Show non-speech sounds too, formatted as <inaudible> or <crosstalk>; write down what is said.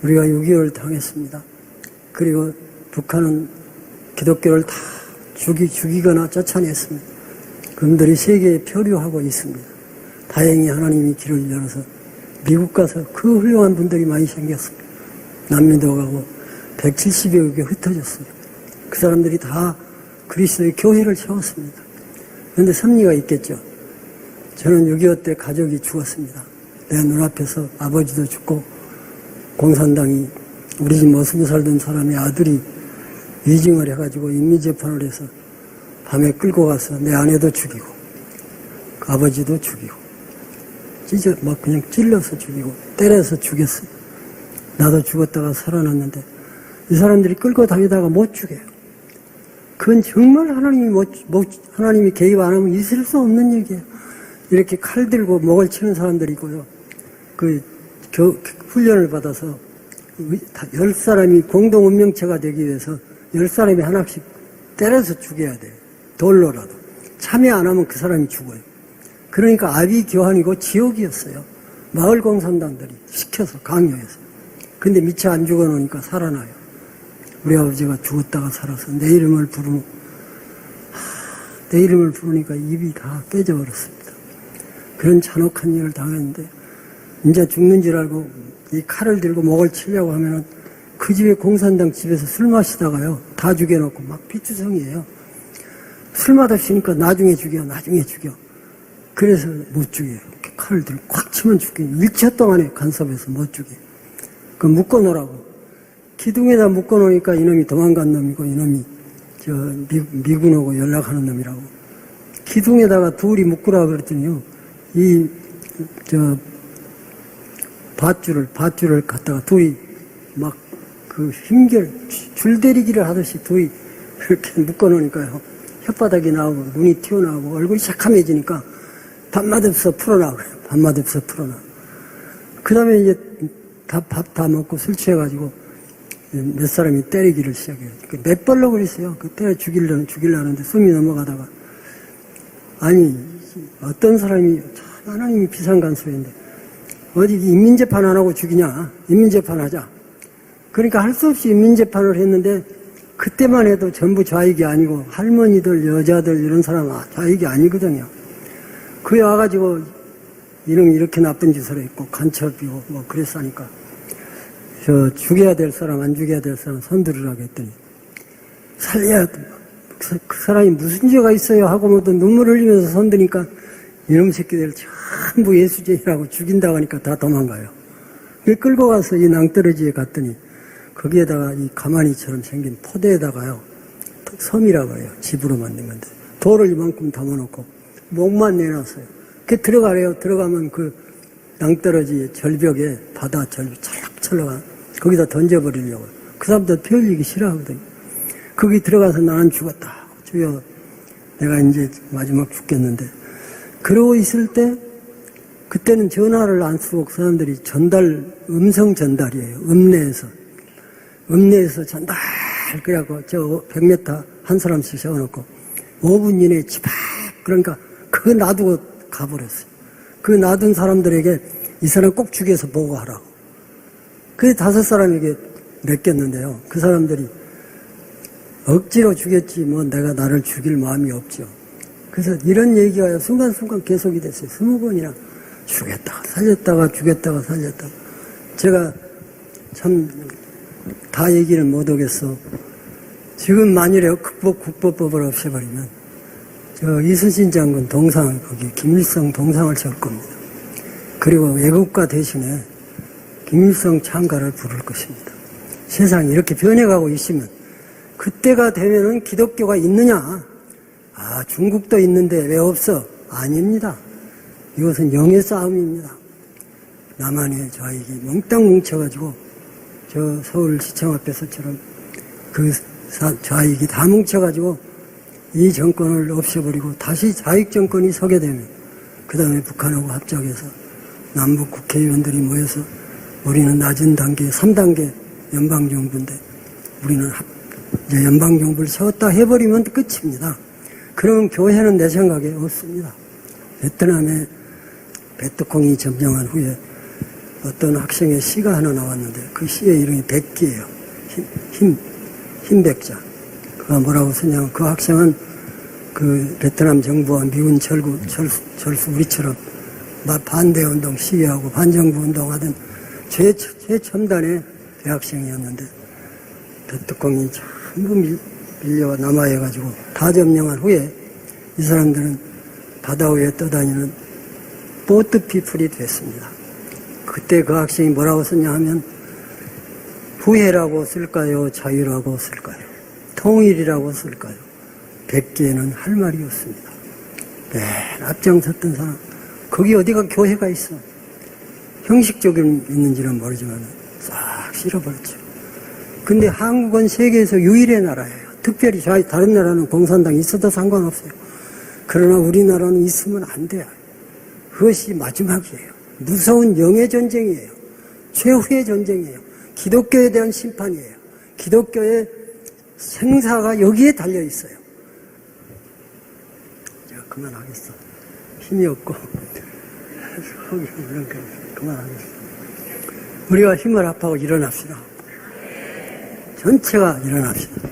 우리가 6.25를 당했습니다. 그리고 북한은 기독교를 다 죽이, 죽이거나 쫓아냈습니다. 그분들이 세계에 표류하고 있습니다. 다행히 하나님이 길을 열어서 미국 가서 그 훌륭한 분들이 많이 생겼습니다. 난민도 가고 170여 개 흩어졌습니다. 그 사람들이 다 그리스도의 교회를 세웠습니다. 그런데 섭리가 있겠죠. 저는 6.25 때 가족이 죽었습니다. 내 눈앞에서 아버지도 죽고 공산당이 우리 집 머슴 살던 사람의 아들이 위증을 해가지고 인민재판을 해서 밤에 끌고 가서 내 아내도 죽이고 그 아버지도 죽이고 찢어 막 그냥 찔러서 죽이고 때려서 죽였어요. 나도 죽었다가 살아났는데 이 사람들이 끌고 다니다가 못 죽여요. 그건 정말 하나님이 못, 못 하나님이 개입 안 하면 있을 수 없는 얘기예요. 이렇게 칼 들고 목을 치는 사람들이 있고요. 그 교, 훈련을 받아서 다열 사람이 공동 운명체가 되기 위해서 열 사람이 하나씩 때려서 죽여야 돼요. 돌로라도. 참여 안 하면 그 사람이 죽어요. 그러니까 아비 교환이고 지옥이었어요. 마을 공산당들이 시켜서 강요해서. 근데 미처 안 죽어놓으니까 살아나요. 우리 아버지가 죽었다가 살아서 내 이름을 부르고 하, 내 이름을 부르니까 입이 다 깨져버렸습니다. 그런 잔혹한 일을 당했는데 이제 죽는 줄 알고 이 칼을 들고 목을 치려고 하면은 그 집에 공산당 집에서 술 마시다가요 다 죽여놓고 막 피투성이에요. 술 맛없으니까 나중에 죽여 나중에 죽여 그래서 못 죽여요. 칼을 들고 꽉 치면 죽여요. 1초 동안에 간섭해서 못 죽여요. 그 묶어놓으라고 기둥에다 묶어놓으니까 이놈이 도망간 놈이고 이놈이 저 미, 미군하고 연락하는 놈이라고 기둥에다가 둘이 묶으라 그랬더니요 이 저 밧줄을 밧줄을 갖다가 둘이 막 그 힘결 줄대리기를 하듯이 둘이 이렇게 묶어놓으니까요 혓바닥이 나오고 눈이 튀어나오고 얼굴이 새카매지니까 밥맛 없어 풀어나와요 밥맛 없어 풀어나 그 다음에 이제 다 밥 다 먹고 술 취해가지고 몇 사람이 때리기를 시작해요. 그몇 벌로 그랬어요. 그 때려 죽이려는, 죽이려는데 숨이 넘어가다가. 아니, 어떤 사람이, 참 하나님이 비상간수인데, 어디 인민재판 안 하고 죽이냐? 인민재판 하자. 그러니까 할 수 없이 인민재판을 했는데, 그때만 해도 전부 좌익이 아니고, 할머니들, 여자들, 이런 사람 은 좌익이 아니거든요. 그에 와가지고, 이런 이렇게 나쁜 짓을 했고, 간첩이고, 뭐, 그랬으니까. 저 죽여야 될 사람 안 죽여야 될 사람 손들으라고 했더니 살려야 돼. 그, 그 사람이 무슨 죄가 있어요 하고 뭐또 눈물 흘리면서 손드니까 이놈 새끼들 전부 예수죄라고 죽인다고 하니까 다 도망가요. 그 끌고 가서 이 낭떠러지에 갔더니 거기에다가 이 가마니처럼 생긴 포대에다가요 섬이라고 해요. 집으로 만든 건데 돌을 이만큼 담아놓고 목만 내놨어요. 그 들어가래요. 들어가면 그 낭떠러지 절벽에 바다 절벽 철렁철렁한 거기다 던져버리려고 그 사람들 피 흘리기 싫어하거든요. 거기 들어가서 나는 죽었다. 주여 내가 이제 마지막 죽겠는데 그러고 있을 때 그때는 전화를 안 쓰고 그 사람들이 전달 음성 전달이에요. 읍내에서 읍내에서 전달 그래갖고 저 100m 한 사람씩 세워놓고 5분 이내에 집 앞 그러니까 그거 놔두고 가버렸어요. 그 놔둔 사람들에게 이 사람 꼭 죽여서 보고하라고. 그 다섯 사람에게 맡겼는데요. 그 사람들이 억지로 죽였지 뭐 내가 나를 죽일 마음이 없죠. 그래서 이런 얘기가 순간순간 계속이 됐어요. 스무 번이나 죽였다가 살렸다가 죽였다가 살렸다가. 제가 참 다 얘기를 못 하겠어. 지금 만일에 극복 국보법을 없애버리면 저 이순신 장군 동상 거기 김일성 동상을 칠 겁니다. 그리고 애국가 대신에 김일성 창가를 부를 것입니다. 세상이 이렇게 변해가고 있으면 그때가 되면은 기독교가 있느냐? 아 중국도 있는데 왜 없어? 아닙니다. 이것은 영의 싸움입니다. 남한의 좌익이 몽땅 뭉쳐가지고 저 서울시청 앞에서처럼 그 좌익이 다 뭉쳐가지고 이 정권을 없애버리고 다시 좌익 정권이 서게 되면 그 다음에 북한하고 합작해서 남북 국회의원들이 모여서 우리는 낮은 단계 3단계 연방정부인데 우리는 이제 연방정부를 세웠다 해버리면 끝입니다. 그러면 교회는 내 생각에 없습니다. 베트남에 베트콩이 점령한 후에 어떤 학생의 시가 하나 나왔는데 그 시의 이름이 백기예요. 힘, 힘, 힘백자. 그가 뭐라고 쓰냐면 그 학생은 그 베트남 정부와 미군 철구, 철수, 철수 우리처럼 막 반대운동 시위하고 반정부 운동하던 최, 최첨단의 대학생이었는데 베트콩이 전부 밀, 밀려 남아해 가지고 다 점령한 후에 이 사람들은 바다 위에 떠다니는 보트 피플이 됐습니다. 그때 그 학생이 뭐라고 썼냐 하면 후회라고 쓸까요? 자유라고 쓸까요? 통일이라고 쓸까요? 백기에는 할 말이 없습니다. 맨 앞장섰던 사람 거기 어디가 교회가 있어 형식적인 있는지는 모르지만 싹 실어버렸죠. 근데 한국은 세계에서 유일의 나라예요. 특별히 자- 다른 나라는 공산당이 있어도 상관없어요. 그러나 우리나라는 있으면 안 돼요. 그것이 마지막이에요. 무서운 영의 전쟁이에요. 최후의 전쟁이에요. 기독교에 대한 심판이에요. 기독교의 생사가 여기에 달려 있어요. 제가 그만하겠어. 힘이 없고 <laughs> 그만하겠어. 우리가 힘을 합하고 일어납시다. 전체가 일어납시다.